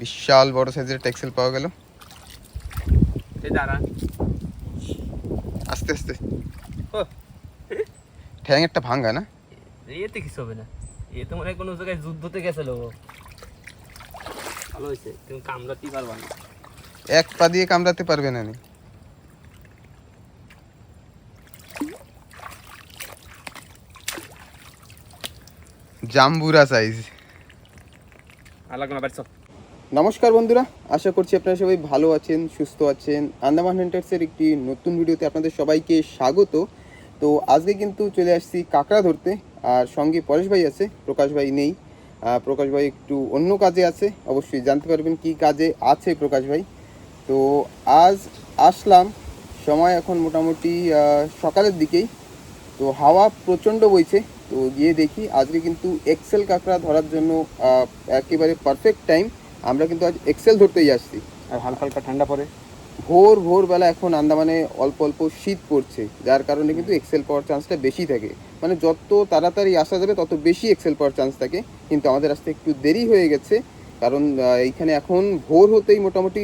বিশাল বড় সাইজের টেক্সেল পাওয়া গেল। আস্তে আস্তে। ঠ্যাং একটা ভাঙ্গা না? এতে কিছু হবে না। এ তো মনে কোনো জায়গায় যুদ্ধতে গেছিল ভালো হয়েছে। তুমি কামড়াতেই পারবা না। এক পা দিয়ে কামড়াতে পারবে না নি। জাম্বুরা সাইজ আলাগ না বাড়ি নমস্কার বন্ধুরা, আশা করছি আপনারা সবাই ভালো আছেন, সুস্থ আছেন। আন্দামান হান্টার্সের একটি নতুন ভিডিওতে আপনাদের সবাইকে স্বাগত। তো আজকে কিন্তু চলে আসছি কাঁকড়া ধরতে, আর সঙ্গে পরেশ ভাই আছে, প্রকাশ ভাই নেই। প্রকাশ ভাই একটু অন্য কাজে আছে, অবশ্যই জানতে পারবেন কি কাজে আছে প্রকাশ ভাই। তো আজ আসলাম, সময় এখন মোটামুটি সকালের দিকেই। তো হাওয়া প্রচণ্ড বইছে, তো গিয়ে দেখি আজকে কিন্তু এক্সেল কাঁকড়া ধরার জন্য একেবারে পারফেক্ট টাইম আমরা কিন্তু আজ এক্সেল ধরতেই আসছি। আর হালকা হালকা ঠান্ডা পড়ে। ভোর ভোরবেলা এখন আন্দামানে অল্প অল্প শীত পড়ছে যার কারণে কিন্তু এক্সেল পাওয়ার চান্সটা বেশি থাকে। মানে যত তাড়াতাড়ি আসা যাবে তত বেশি এক্সেল পাওয়ার চান্স থাকে। কিন্তু আমাদের আসতে একটু দেরি হয়ে গেছে কারণ এইখানে এখন ভোর হতেই মোটামুটি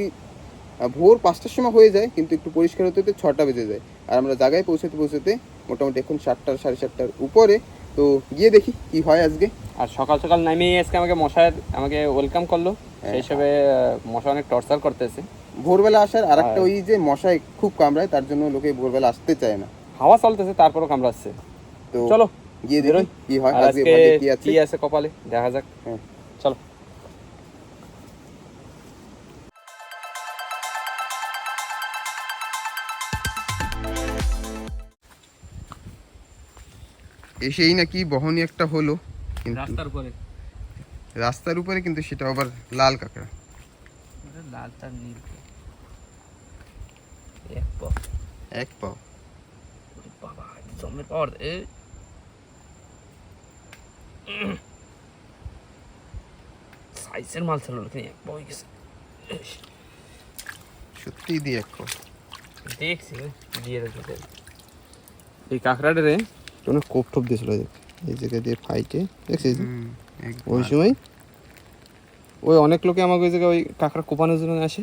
ভোর পাঁচটার সময় হয়ে যায় কিন্তু একটু পরিষ্কার হতে হতে ছটা বেজে যায়। আর আমরা জায়গায় পৌঁছতে পৌঁছতে মোটামুটি এখন সাতটার সাড়ে সাতটার উপরে। তো গিয়ে দেখি কি হয় আজকে। আর সকাল সকাল নামিয়ে আজকে আমাকে মশার আমাকে ওয়েলকাম করল। সেই হিসাবে মশা অনেক টর্চার করতেছে। ভোরবেলা আসার আর একটা হ্যাঁ। ওই যে মশায় খুব কামড়ায় তার জন্য লোকে ভোরবেলা আসতে চায় না। হাওয়া চলতেছে তারপরও কামড়াচ্ছে। তো চলো গিয়ে বেরোই। কি হয় আজকে কি আছে? কি আছে কপালে দেখা যাক। হ্যাঁ। চলো। এসেই নাকি বহনী একটা হলো রাস্তার উপরে। রাস্তার উপরে কিন্তু সেটা আবার লাল কাঁকড়া। লাল তার নীল এক পা এক পাও। ওরে বাবা জমের পাওয়ার এ সাইজের মাল ছিল নাকি? এক পা হয়ে গেছে। ইস, সত্যি দিয়ে এক পাও। দেখছি রে, দিয়ে রেখেছে এই কাঁকড়াটা রে কোনো কোপ টোপ দিয়েছিল দেখ এই জায়গা দিয়ে ফাইটে দেখছিস? ওই সময়? ওই অনেক লোকে আমাকে ওই জায়গায় ওই কাঁকড়া কোপানোর জন্য আসে।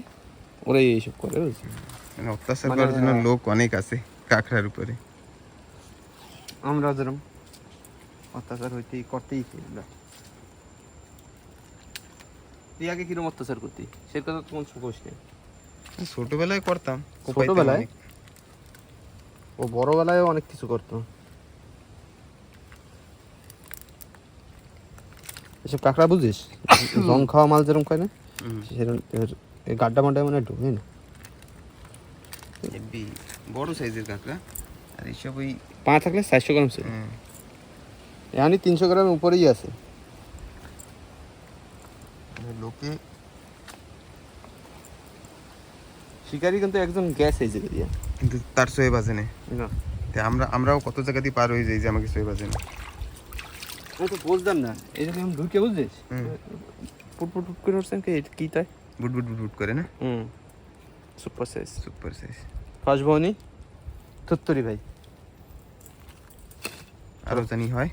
ওরাই এইসব করে বুঝছিস মানে অত্যাচার মানে- করার জন্য লোক অনেক আছে কাঁকড়ার উপরে। আমরা যেরকম অত্যাচার হইতেই করতেই না তুই আগে কীরকম অত্যাচার করতি? সে কথা নেই ছোটবেলায় করতাম ছোটবেলায়? ও বড়বেলায় অনেক কিছু করতো। এসব কাঁকড়া বুঝিস? রং খাওয়া মাল যেরকম খায় না সেরকম গাড্ডা মাড্ডায় মানে ঢুকে না? বড় সাইজের কাঁকড়া। আর এইসব ওই পা থাকলে চারশো গ্রাম ছিল হুম, এখানে তিনশো গ্রামের উপরেই আছে। মানে লোকে শিকারি কিন্তু একজন গ্যাস এই জায়গা দিয়ে। কিন্তু তার সয়ে বাজে না। না। আমরা আমরাও কত জায়গা দিয়ে পার হয়ে যাই যে আমাকে সয়ে বাজে না। আমি তো বুঝলাম না। এই জন্য আমি ঢুকে বুঝছিস? হুম। ফুট ফুট ফুট করে উঠছেন কি? কি তাই? বুট বুট বুট বুট করে না? হুম। Super size super size first ভবনি তুত্তরি ভাই। আরও জানি হয়।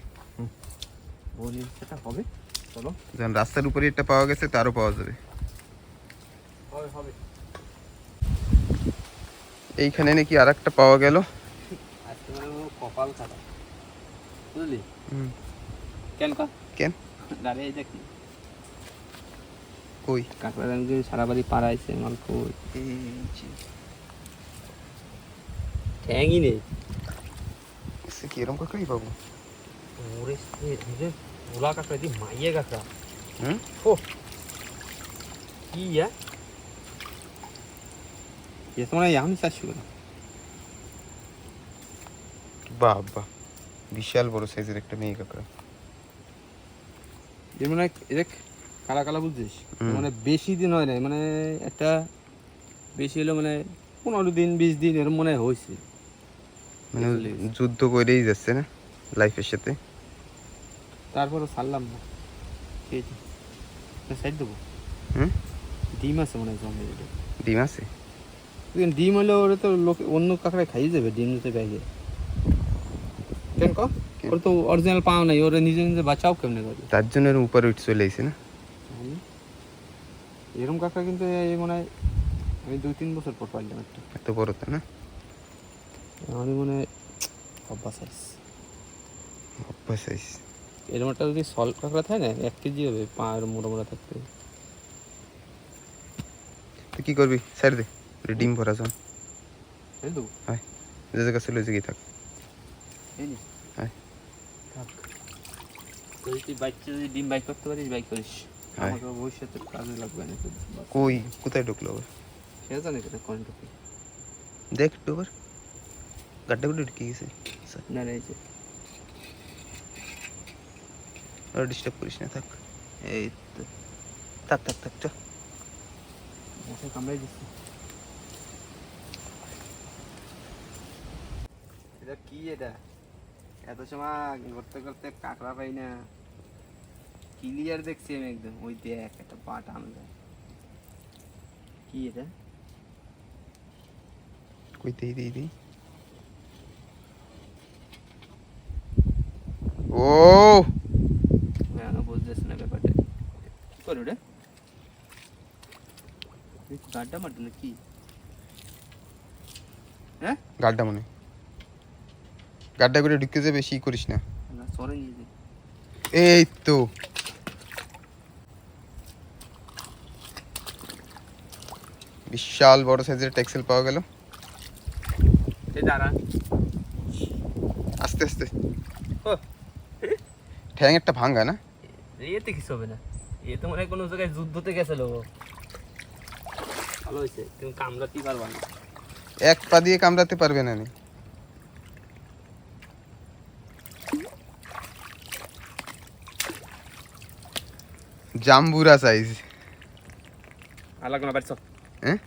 সেটা হবে। চলো। যখন রাস্তার উপরে একটা পাওয়া গেছে তারও পাওয়া যাবে। হবে হবে। এইখানে নাকি আর একটা পাওয়া গেল। মানে কপাল খারাপ। বুঝলি? হুম, কেন কা কেন? দাঁড়িয়ে দেখি। কই? কাঁকড়া রঙে সারা বাড়ি পাড়াইছে মাল কই? ঠ্যাংই নেই। সে কি এরকম কাঁকড়াই পাবো ওরে সে ওলা কাঁকড়া দি মাইয়ে কাঁকড়া। হুম? ও কি ইয়া? এ তোমার আমি চারশো করে বাহ বাহ বিশাল বড় সাইজের একটা মেয়ে কাঁকড়া। এর মানে দেখ কালা কালা বুঝছিস? মানে বেশি দিন হয় নাই মানে একটা বেশি হলো মানে পনেরো দিন বিশ দিন এরকম মনে হয়েছে। মানে যুদ্ধ করেই যাচ্ছে না লাইফের সাথে? তারপরে ছাড়লাম না। খেয়েছি সাইড দেবো। হুম? ডিম আছে মনে হয় ডিম আছে? ডিম হলে ওরা তো লোক অন্য কাঁকড়া খাইয়ে যাবে ডিম দিতে ব্যাগে কেন ক? ওরা তো অরিজিনাল পাও নাই ওরা নিজে নিজে বাঁচাও কেমনে করে? তার জন্য এর উপরে উঠে চলে এসে না? এরকম কাঁকড়া কিন্তু এই মনে হয় আমি দুই তিন বছর পর পাইলাম একটা। এত বড় তো না? আমি মনে হয় অভ্যাস সাইজ অভ্যাস সাইজ এরকম একটা যদি সল কাঁকড়া থাকে না এক কেজি হবে পা এরকম মোটা মোটা থাকতে। তুই কি করবি? সাইড দে ডিম ভরা যান দেবো যে জায়গা ছিল ওই জায়গায় থাক। এই হ্যাঁ। তুই তুই বাচ্চা যদি ডিম বাইক করতে পারিস বাইক করিস। হ্যাঁ। আমাকে ভবিষ্যতে কাজে লাগবে না। কই? কোথায় ঢুকলো আবার? সে জানে কেন কন্ট্যাক্ট দেখ একটু আবার। গাড্ডা গুড্ডা ঢুকে গেছে। না না এই যে। আর ডিস্টার্ব করিস না থাক। এই তো। থাক থাক থাক চ। মশাই কামড়াই দিচ্ছে। এটা কি এটা? এত সময় করতে করতে কাঁকড়া পাই না। ক্লিয়ার দেখছি আমি একদম। ওই দেখ একটা পাট আমরা কি এটা? কই দেই দেই দেই। ও না বুঝতেছি না ব্যাপারটা। কি করে ওটা? গাড্ডা মারটা না কি হ্যাঁ? গাড্ডা মনে। গাড্ডা করে ঢুকে যে বেশি করিস না। এই তো। বিশাল বড় সাইজের টেক্সেল পাওয়া গেল। আস্তে আস্তে। ঠ্যাং একটা ভাঙ্গা না? এতে কিছু হবে না। এ তো মনে হয় কোনো জায়গায় যুদ্ধ যুদ্ধতে গেছিল ভালো হয়েছে। তুমি কামড়াতেই পারবা না। এক পা দিয়ে কামড়াতে পারবে না নি। জাম্বুরা সাইজ হ্যাঁ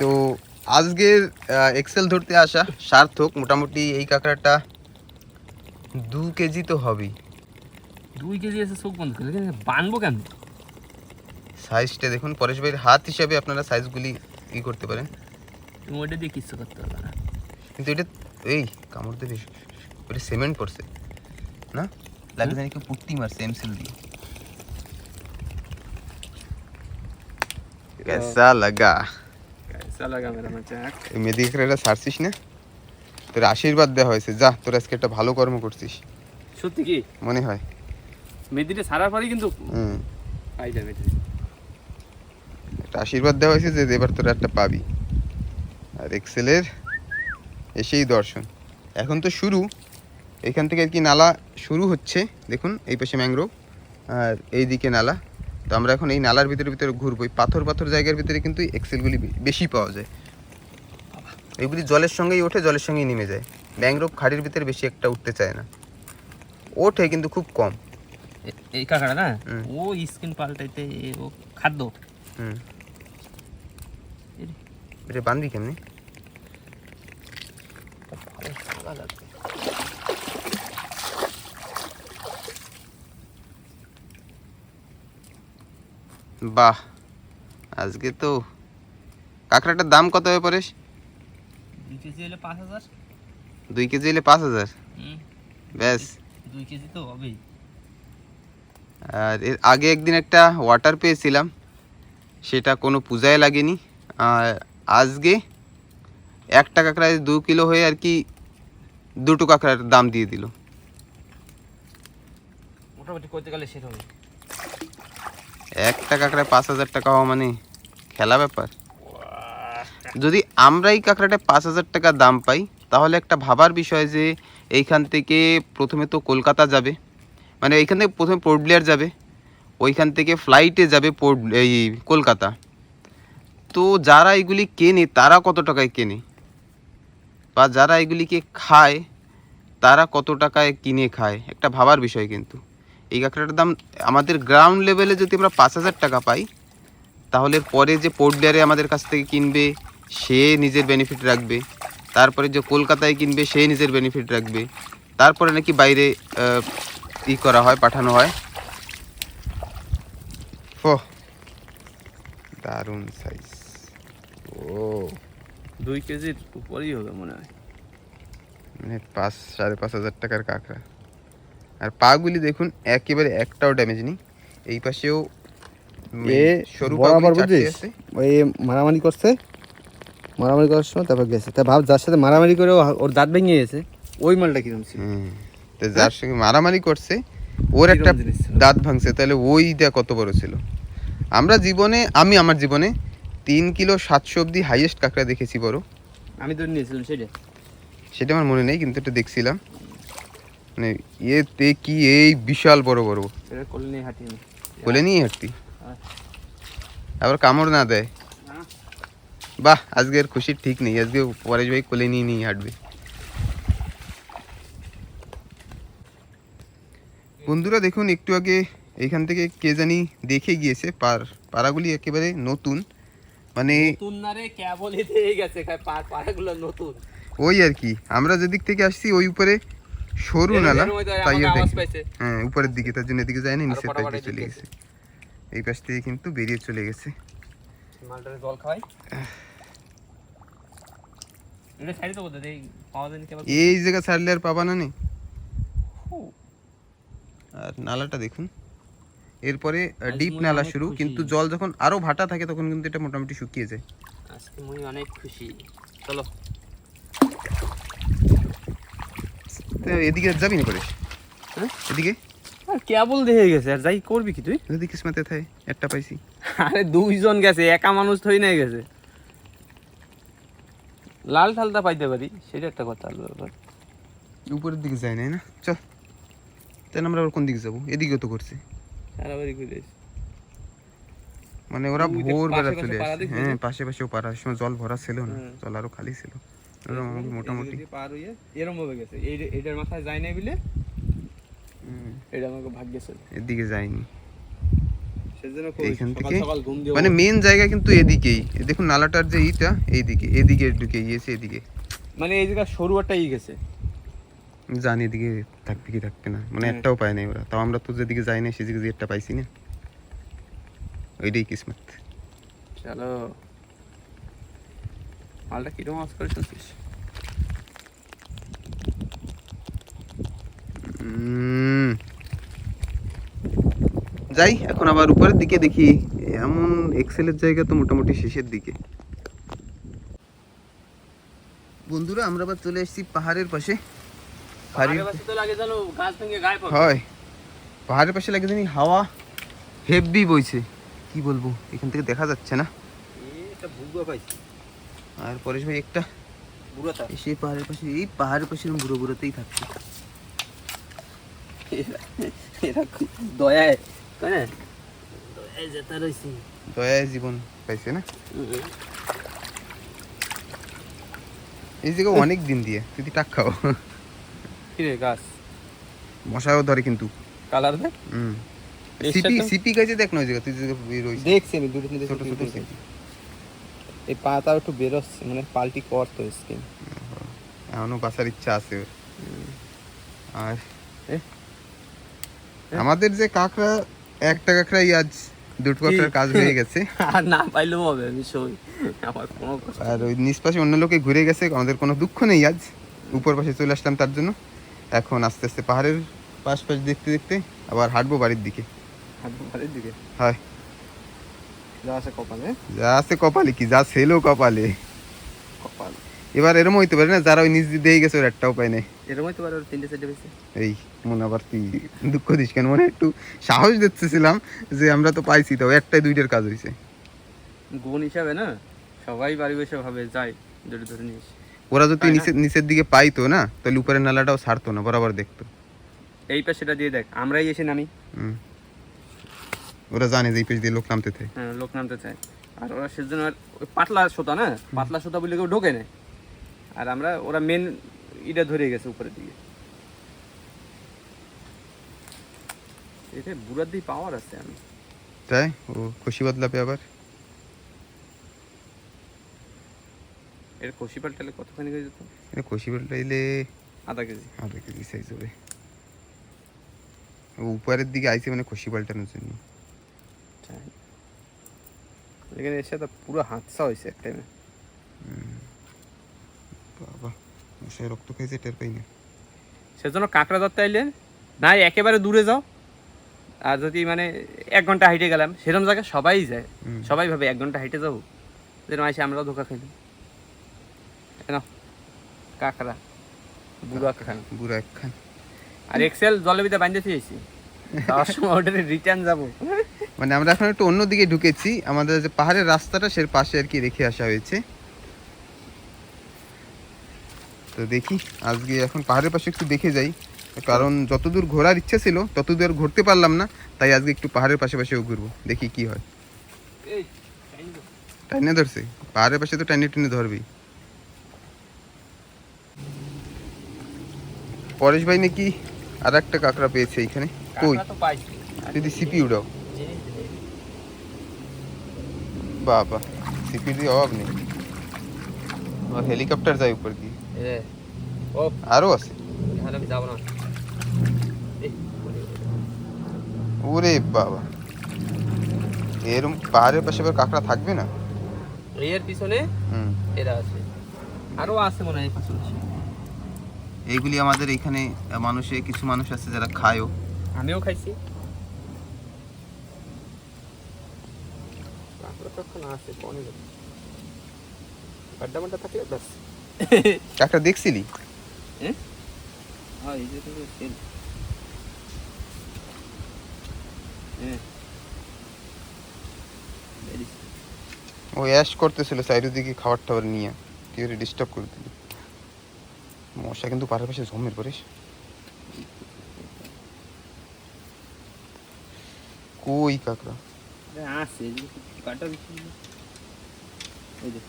তো আজকের এক্সেল ধরতে আসা সার্থক মোটামুটি এই কাঁকড়াটা দু কেজি তো হবেই। দুই কেজি এসে চোখ বন্ধ করে বানবো কেন? সাইজটা দেখুন পরেশ ভাইয়ের হাত হিসাবে আপনারা সাইজগুলি ই করতে পারেন। তুমি ওইটা দিয়ে কিচ্ছু করতে পারবে না। কিন্তু এটা এই কামড় দেবে ওটা সিমেন্ট পড়ছে। না? লাগে জানি কেউ পুট্টি মারছে এমসিল দিয়ে कैसा लगा कैसा लगा मेरा मजाक এই মেদি এটা ছাড়ছিস না তোর আশীর্বাদ দেওয়া হয়েছে যা তোর আজকে একটা ভালো কর্ম করছিস সত্যি কি মনে হয় মেদিটা ছাড়ার পরেই কিন্তু হুম আইডা মেদি একটা আশীর্বাদ দেওয়া হয়েছে যে এবার তোরা একটা পাবি আর এক্সেলের এসেই দর্শন এখন তো শুরু এখান থেকে আর কি নালা শুরু হচ্ছে দেখুন এই পাশে ম্যাংগ্রোভ আর এই দিকে নালা। তো আমরা এখন এই নালার ভিতরে ভিতরে ঘুরবো। এই পাথর পাথর জায়গার ভিতরে কিন্তু এক্সেলগুলি বেশি পাওয়া যায়। এগুলি জলের সঙ্গেই ওঠে জলের সঙ্গেই নেমে যায়। ম্যাংগ্রোভ খাড়ির ভিতরে বেশি একটা উঠতে চায় না। ওঠে কিন্তু খুব কম। এই কাকাটা না? ও স্কিন পাল্টাইতে ও খাদ্য। হুম। এটা বানবি কেমনি? ভালো লাগবে বাহ আজকে তো কাঁকড়াটার দাম কত হবে পরেশ দুই কেজি হলে পাঁচ হাজার। দুই কেজি হলে পাঁচ হাজার? ব্যাস। দুই কেজি তো হবেই। আর এর আগে একদিন একটা ওয়াটার পেয়েছিলাম সেটা কোনো পূজায় লাগেনি। আর আজকে একটা কাঁকড়ায় দু কিলো হয়ে আর কি দুটো কাঁকড়ার দাম দিয়ে দিল। মোটামুটি করতে গেলে সেটা হবে একটা কাঁকড়ায় পাঁচ হাজার টাকা হওয়া মানে খেলা ব্যাপার। যদি আমরা এই কাঁকড়াটায় পাঁচ হাজার টাকা দাম পাই, তাহলে একটা ভাবার বিষয় যে এইখান থেকে প্রথমে তো কলকাতা যাবে মানে এইখান থেকে প্রথমে পোর্ট ব্লেয়ার যাবে, ওইখান থেকে ফ্লাইটে যাবে পোর্ট এই কলকাতা। তো যারা এগুলি কেনে, তারা কত টাকায় কেনে? বা যারা এগুলিকে খায়, তারা কত টাকায় কিনে খায়? একটা ভাবার বিষয় কিন্তু। এই কাঁকড়াটার দাম আমাদের গ্রাউন্ড লেভেলে যদি আমরা পাঁচ হাজার টাকা পাই তাহলে পরে যে পোর্ট ব্লেয়ারে আমাদের কাছ থেকে কিনবে সে নিজের বেনিফিট রাখবে। তারপরে যে কলকাতায় কিনবে সে নিজের বেনিফিট রাখবে। তারপরে নাকি বাইরে ই করা হয় পাঠানো হয়। ও দারুণ সাইজ ও দুই কেজির উপরেই হবে মনে হয়। মানে পাঁচ সাড়ে পাঁচ হাজার টাকার কাঁকড়া। আর পাগুলি দেখুন একেবারে একটাও ড্যামেজ নেই। এই পাশেও এ সরু বরাবর বুঝছিস? ওই মারামারি করছে। মারামারি করার সময় তারপর গেছে। তা ভাব যার সাথে মারামারি করে ওর দাঁত ভেঙে গেছে ওই মালটা কিরম ছিল। তো যার সঙ্গে মারামারি করছে ওর একটা? দাঁত ভাঙছে তাহলে ওই দেয়া কত বড় ছিল? আমরা জীবনে আমি আমার জীবনে তিন কিলো সাতশো অব্দি হাইয়েস্ট কাঁকড়া দেখেছি বড়। আমি তো নিয়েছিলাম সেটা। সেটা আমার মনে নেই কিন্তু এটা দেখছিলাম। মানে এতে কি এই বিশাল বড় বড়? নেই হাঁটি নিয়ে হাঁটতি? হ্যাঁ। আবার কামড় না দেয়। বাহ আজকের খুশির ঠিক নেই। আজকে পরেশ ভাই কোলে নিয়ে নিয়ে হাঁটবে। বন্ধুরা দেখুন একটু আগে এইখান থেকে কে জানি দেখে গিয়েছে পার পাড়াগুলি একেবারে নতুন। মানে নতুন না রে কেবল এতে গেছে পাড়াগুলো নতুন। ওই আর কি। আমরা যেদিক থেকে আসছি ওই উপরে সরু নালা তাই। হ্যাঁ উপরের দিকে তার জন্য এদিকে যায়নি নিচের চলে গেছে। এই পাশ থেকে কিন্তু বেরিয়ে চলে গেছে। মালটারে জল খাওয়াই। এই জায়গা ছাড়লে আর পাবা না নে? আর নালাটা দেখুন। এরপরে ডিপ নালা শুরু কিন্তু জল যখন আরও ভাটা থাকে তখন কিন্তু এটা মোটামুটি শুকিয়ে যায়। আজকে মুই অনেক খুশি। চলো তো এদিকে যাবি না করে হ্যাঁ? এদিকে? আর কেবল দেখে গেছে আর যাই করবি কি তুই? যদি কিসমাতে থাকে একটা পাইছি। আরে দুইজন গেছে একা মানুষ থই নাই গেছে। লাল ঠালটা পাইতে পারি সেটা একটা কথা উপরের দিকে যায় না না? চল তাহলে আমরা আবার কোন দিকে যাব? এদিকেও তো করছে সারা বাড়ি ঘুরে মানে ওরা চলে পাশে দেখলি হ্যাঁ? পাশে পাশেও পাড়া সময় জল ভরা ছিল না জল আরও খালি ছিল। মোটামুটি। পার হইয়ে এরম ভাবে গেছে। এই এটার মাথায় যায় নাই বলে এটা আমাকে ভাগ্যে ছিল এদিকে যায়নি। সেজন্য এইখান সকাল থেকে? সকাল ঘুম দিয়ে মানে মেন জায়গা কিন্তু এদিকেই। দেখুন নালাটার যে ইটা এইদিকে এদিকে ঢুকে গিয়েছে এদিকে। মানে এই জায়গা সরু একটা ই গেছে। জানি এদিকে থাকবে কি থাকবে না। মানে একটাও পায় নাই ওরা। তাও আমরা তো যেদিকে যাই না সেদিকে যে একটা পাইছি না। ওইটাই কিসমত। চলো। মালটা কীরকম আওয়াজ করে শুনছিস? যাই এখন আবার উপরের দিকে দেখি এমন এক্সেলের জায়গা তো মোটামুটি শেষের দিকে। বন্ধুরা আমরা আবার চলে এসেছি পাহাড়ের পাশে। পাহাড়ের বাসে তো লাগে জানো গাছ ভেঙে গায়ে পড়ে। হয়। পাহাড়ের পাশে লাগে জানি হাওয়া হেভি বইছে। কি বলব এখান থেকে দেখা যাচ্ছে না। এটা ভুগা পাইছি। আর পরেশ ভাই একটা এসে পাহাড়ের পাশে এই পাহাড়ের পাশে এরকম বুড়ো বুড়োতেই থাকছে। এরা দয়ায় তাই দয়ায় যেতে রয়েছি দয়ায় জীবন পাইছে না? এই জায়গা অনেক দিন দিয়ে তুই টাক খাও। কিরে গাছ? মশাও ধরে কিন্তু। কালার দেখ। হুম। সিপি সাথে- সিপি গাছে দেখ না ওই জায়গা তুই দেখছি আমি দূরে থেকে ছোট ছোট সিপি। এই পাতা একটু বেরোচ্ছে মানে পাল্টি করতো স্কিন এখনও বাঁচার ইচ্ছা আছে। আর? আমাদের যে কাঁকড়া একটা কাঁকড়াই আজ দুটো কাঁকড়ার কাজ হয়ে গেছে। আর না পাইলেও হবে আমি সই। আমার কোনো আর ওই নিচ পাশে অন্য লোকে ঘুরে গেছে আমাদের কোনো দুঃখ নেই আজ। উপর পাশে চলে আসলাম তার জন্য। এখন আস্তে আস্তে পাহাড়ের পাশ পাশ দেখতে দেখতে আবার হাঁটবো বাড়ির দিকে। হাঁটবো বাড়ির দিকে? হয়। যা আছে কপালে। যা আছে কপালে কি? যা ছেলেও কপালে। কপাল। এবার এরম হইতে পারে না যারা ওই নিচ দিয়ে গেছে ওর একটাও পায় নাই। এরকমই তো পারে ওর তিনটে বেশি এই মনে আবার তুই দুঃখ দিস কেন? মনে একটু সাহস দিচ্ছিলাম যে আমরা তো পাইছি তো একটাই দুইটার কাজ হয়েছে গুণ হিসাবে না সবাই বাড়ি বসে ভাবে যাই ধরে ধরে নিস। ওরা যদি তাই না? নিচের নিচের দিকে পাইতো না তাহলে উপরের নালাটাও ছাড়তো না বরাবর দেখতো। এই পাশেটা দিয়ে দেখ আমরাই এসে নামি। হুম। ওরা জানে যে এই পেজ দিয়ে লোক নামতে থাকে হ্যাঁ লোক নামতে চায়। আর ওরা সেজন্য পাতলা সুতা না পাতলা সুতা বলে কেউ ঢোকে না। আর আমরা ওরা মেন ইটা ধরে গেছে উপরের দিকে। এটা বুড়ার দিয়ে পাওয়ার আছে আমি তাই? ও খুশি বদলাবে আবার? এর কষি পাল্টালে কতখানি হয়ে যেত? এটা খুশি বদলাইলে আধা কেজি। আধা কেজি সাইজ হবে। ও উপরের দিকে আইছে মানে খুশি পাল্টানোর জন্য। এখানে এসে তো পুরো হাতসা হয়েছে এক টাইমে বাবা রক্ত খাইছে টের পাই না। সেজন্য কাঁকড়া ধরতে আইলে না একেবারে দূরে যাও। আর যদি মানে এক ঘণ্টা হাইটে গেলাম সেরকম জায়গায় সবাই যায়। সবাই ভাবে এক ঘণ্টা হাইটে যাব। যেরকম আসে আমরাও ধোকা খাইলাম কাঁকড়া বুড়ো খান। বুড়া একখান আর এক্সেল জলের ভিতরে বাঁধতে চেয়েছি তার সময় ওটা রিটার্ন যাব। মানে আমরা এখন একটু অন্যদিকে ঢুকেছি। আমাদের যে পাহাড়ের রাস্তাটা সে পাশে আর কি রেখে আসা হয়েছে। তো দেখি আজকে এখন পাহাড়ের পাশে একটু দেখে যাই। কারণ যতদূর ঘোরার ইচ্ছা ছিল ততদূর ঘুরতে পারলাম না তাই আজকে একটু পাহাড়ের পাশে পাশেও ঘুরবো দেখি কি হয়। টাইনে ধরছে। পাহাড়ের পাশে তো টাইনে টেনে ধরবেই। পরেশ ভাই নাকি আর একটা কাঁকড়া পেয়েছে এইখানে কই? যদি সিপি উড়াও বাবা দিয়ে অভাব নেই। হেলিকপ্টার যায় উপর দিয়ে আরও আছে? ওরে বাবা। এরম পাহাড়ের পাশে আবার কাঁকড়া থাকবে না? এর পিছনে হুম। এরা আছে। আরও আছে মনে হয় এই এইগুলি আমাদের এখানে মানুষে কিছু মানুষ আছে যারা খায়ও। আমিও খাইছি। আছে অনেক আড্ডা মাড্ডা থাকলে ব্যাস। কাঁকড়া দেখছিলি? হ্যাঁ এই যে ও অ্যাশ করতেছিল চারিদিকে খাবার টাবার নিয়ে। তুই ডিস্টার্ব করে দিলি। মশা কিন্তু পাহাড়ের পাশে ঝমের করিস কই কাঁকড়া? আরে আছে এই যে কাটা এই যে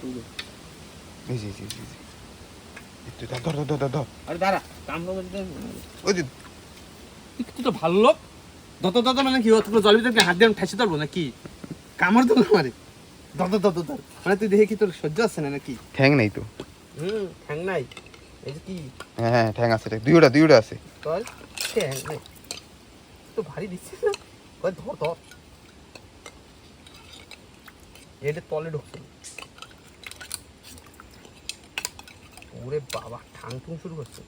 তুলো। এই যে এই যে, এই যে, এই যে। একটু ধর ধর ধর ধর ধর। আরে দাঁড়া কামড়া ওই যে তুই তো ভালো লোক। দত দত মানে কি ভিতরে হাত দিয়ে ঠাসি ধরবো নাকি? কামড় তো আমারে। দত দত দত মানে তুই দেখে কি তোর সহ্য আছে না নাকি? ঠ্যাং নেই তো। হুম ঠ্যাং নাই। এই যে কি? হ্যাঁ হ্যাঁ ঠ্যাং আছে রে। দুইটা দুইটা আছে। তোর ঠ্যাং নাই। তো ভারী দিচ্ছিস না? ওই ধর ধর। এটা তলে ঢুকছে। ওরে বাবা ঠাং টুং শুরু করছে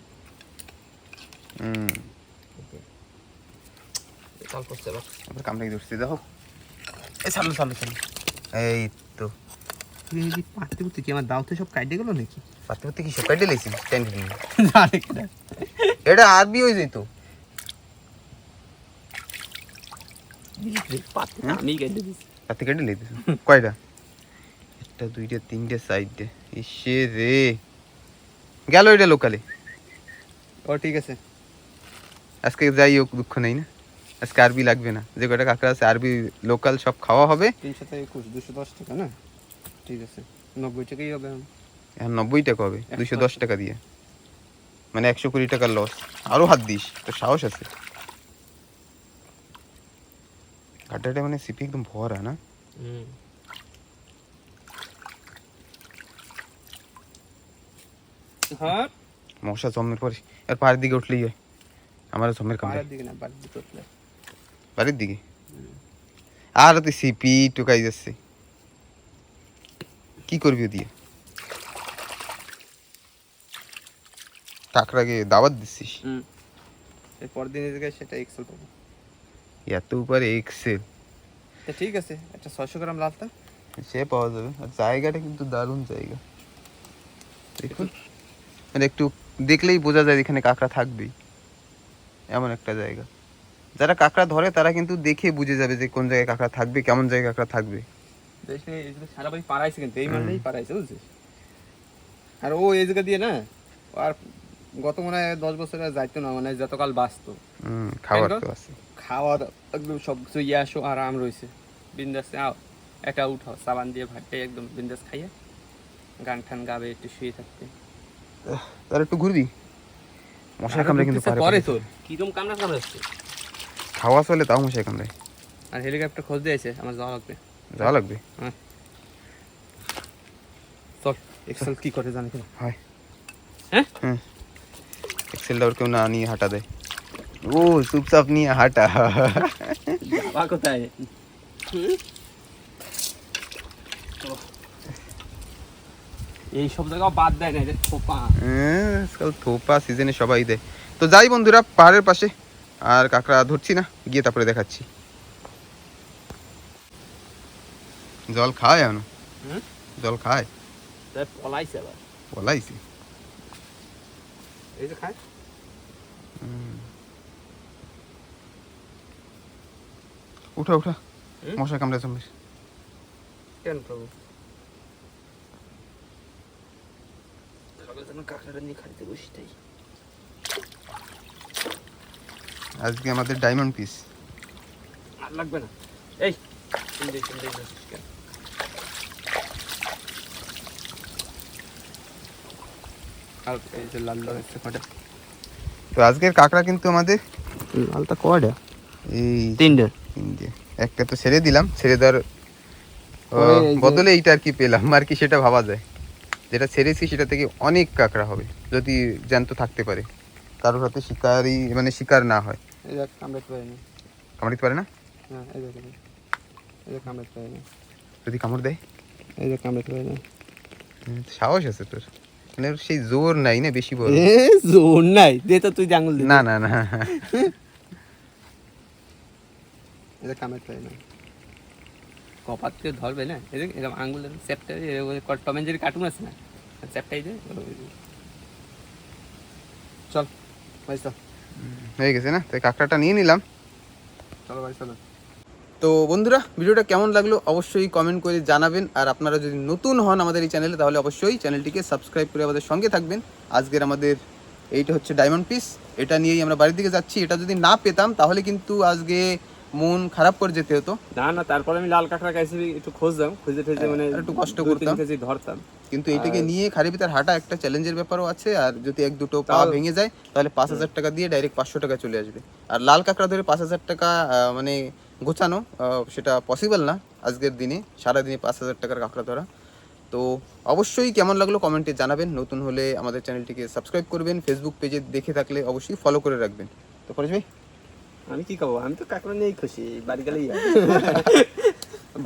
হুম। চাল করছে এবার। কামড়ে ধরছি দেখো। এই চালু চালু চালু এই তো। এই পাততে কি আমার দাওতে সব কাটে গেল নাকি? পাতে পাতে কি সব কাটে লেছি জানে এটা আরবি হয়ে যেত আমি কেটে দিছি। পাতে কেটে লেছি কয়টা? একটা দুইটা তিনটে সাইডে ইসে রে। গেল এটা লোকালে ও ঠিক আছে। আজকে যাই হোক দুঃখ নেই না। আজকে আরবি লাগবে না। যে কয়টা কাঁকড়া আছে আরবি লোকাল সব খাওয়া হবে। তিনশো থেকে একুশ দুশো দশ টাকা না? ঠিক আছে। নব্বই টাকাই হবে। এখন। নব্বই টাকা হবে। দুশো দশ টাকা দিয়ে। মানে একশো কুড়ি টাকার লস আরও হাত দিস। তো সাহস আছে। মানে সিপি একদম ভরা না? হ্যাঁ? মশা জমের পরে আর পাহাড়ের দিকে উঠলেই হয়। আমারও জমের কামড়ে। পাড়ার দিকে না বাড়ির দিকে উঠলে। বাড়ির দিকে? আর তুই সিপি টুকাই যাচ্ছে। কি করবি ও দিয়ে কাকড়াকে দাওয়াত দিচ্ছিস? হুম। এরপর দিন এদিকে সেটা এক্সেল পাবো এত উপরে এক্সেল তা ঠিক আছে একটা ছয়শো গ্রাম লালটা। সে পাওয়া যাবে। আর জায়গাটা কিন্তু দারুণ জায়গা। দেখুন। মানে একটু দেখলেই বোঝা যায় এখানে কাঁকড়া থাকবেই। এমন একটা জায়গা। যারা কাঁকড়া ধরে তারা কিন্তু দেখে বুঝে যাবে যে কোন জায়গায় কাঁকড়া থাকবে কেমন জায়গায় কাঁকড়া থাকবে। সারা বাড়ি পাড়াইছে কিন্তু এই মালটাই পাড়াইছে বুঝছিস? আর ও এই জায়গা দিয়ে না আর গত মনে হয় দশ বছরে যাইতো না মানে যতকাল বাঁচতো। খাওয়া দাওয়া একদম সব কিছু ইয়ে আসো আরাম রয়েছে। বিন্দাসে আও একা উঠাও সাবান দিয়ে ভাতটাই একদম বিন্দাস খাইয়ে গান টান গাবে একটু শুয়ে থাকতে। তারা একটু ঘুরবি? মশা কামড়ে কিন্তু পারে। তোর। কিরম কামড়া কামড়াচ্ছে খাওয়া চলে তাও মশা কামড়ে। আর হেলিকপ্টার খোঁজ দিয়েছে আমার যাওয়া লাগবে। যাওয়া লাগবে? চল এক্সেল কি করে জানি হয়। হ্যাঁ? ওর কেউ না নিয়ে হাঁটা দেয়। ও চুপচাপ নিয়ে হাঁটা। যাবা কোথায়? এই সব জায়গা বাদ দেয় না এটা খোপা হ্যাঁ, আজকাল থোপা সিজনে সবাই দেয়। তো যাই বন্ধুরা পাহাড়ের পাশে। আর কাঁকড়া ধরছি না গিয়ে তারপরে দেখাচ্ছি। জল খায় এখনও? জল খায়? পলাইছে বলাইছি এই যে খায়। উঠা উঠা? মশা কামড়ে জমবে কেন প্রভু? আজকে আমাদের ডায়মন্ড পিস আর লাগবে না। এই আর এই যে লাল লাল তো আজকের কাঁকড়া কিন্তু আমাদের লালটা কয়টা? এই তিনটে। তিনটে। একটা তো ছেড়ে দিলাম ছেড়ে দেওয়ার বদলে এইটা আর কি পেলাম আর কি সেটা ভাবা যায়। যেটা ছেড়েছি সেটা থেকে অনেক কাঁকড়া হবে যদি জ্যান্ত থাকতে পারে। কারোর হাতে শিকারই মানে শিকার না হয়। কামড়াতে পারে না? হ্যাঁ যদি কামড় দেয়? সাহস আছে তোর। মানে সেই জোর নাই না বেশি বড়? এ জোর নাই। দে তো তুই আঙুল দে। না না না। এই দেখ কামড়াতে পারিনি কপাত দিয়ে ধরবে না? এই দেখ এরকম আঙুল চ্যাপটা টম এন্ড কার্টুন আছে না? চ্যাপটাই দে চল ভাই চল। হয়ে গেছে না? তাই কাঁকড়াটা নিয়ে নিলাম। চলো ভাই চলো। তো বন্ধুরা ভিডিওটা কেমন লাগল অবশ্যই কমেন্ট করে জানাবেন। আর আপনারা যদি নতুন হন আমাদের এই চ্যানেলে তাহলে অবশ্যই চ্যানেলটিকে সাবস্ক্রাইব করে আমাদের সঙ্গে থাকবেন। আজকের আমাদের এইটা হচ্ছে ডায়মন্ড পিস এটা নিয়েই আমরা বাড়ির দিকে যাচ্ছি। এটা যদি না পেতাম তাহলে কিন্তু আজকে মন খারাপ করে যেতে হতো। না না তারপরে আমি লাল কাঁকড়া খাইছি একটু খুঁজতাম খুঁজে মানে হ্যাঁ, একটু কষ্ট করতাম। ধরতাম। কিন্তু এইটাকে নিয়ে খারি ভিতর হাঁটা একটা চ্যালেঞ্জের ব্যাপারও আছে। আর যদি এক দুটো পা ভেঙে যায় তাহলে পাঁচ হাজার টাকা দিয়ে ডাইরেক্ট পাঁচশো টাকা চলে আসবে। আর লাল কাঁকড়া ধরে পাঁচ হাজার টাকা মানে গোছানো সেটা পসিবল না আজকের দিনে। সারা দিনে পাঁচ হাজার টাকার কাঁকড়া ধরা। তো অবশ্যই কেমন লাগল কমেন্টে জানাবেন। নতুন হলে আমাদের চ্যানেলটিকে সাবস্ক্রাইব করবেন। ফেসবুক পেজে দেখে থাকলে অবশ্যই ফলো করে রাখবেন। তো পরেশ ভাই? আমি কি খাব আমি তো কাঁকড়া নিয়েই খুশি। বাড়ি গেলেই।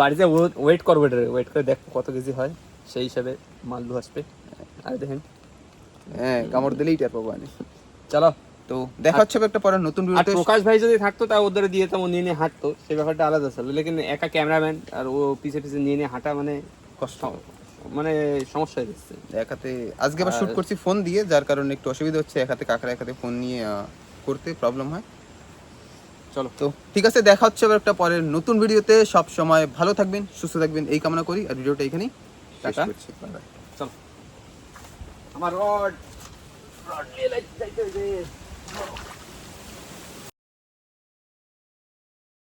বাড়িতে ওয়েট করব এটা। ওয়েট করে দেখো কত কেজি হয়। সেই হিসাবে মাল্লু আসবে। আর দেখেন। হ্যাঁ কামড় দিলেই টের পাবো আমি। চলো। তো দেখা হচ্ছে একটা পরে নতুন ভিডিওতে প্রকাশ ভাই যদি থাকতো তা ওদের দিয়ে তো নিয়ে নিয়ে হাঁটতো সেই ব্যাপারটা আলাদা ছিল। লেকিন একা ক্যামেরাম্যান আর ও পিছে পিছে নিয়ে নিয়ে হাঁটা মানে কষ্ট। মানে সমস্যা হয়ে যাচ্ছে। এক হাতে আজকে আবার শুট করছি ফোন দিয়ে যার কারণে একটু অসুবিধা হচ্ছে এক হাতে কাঁকড়া এক হাতে ফোন নিয়ে করতে প্রবলেম হয়। চলো। তো ঠিক আছে দেখা হচ্ছে আবার একটা পরের নতুন ভিডিওতে। সব সময় ভালো থাকবেন সুস্থ থাকবেন এই কামনা করি। আর ভিডিওটা এখানেই টাটা। করছি চলো। আমার রড রড নিয়ে যাইতে Whoa.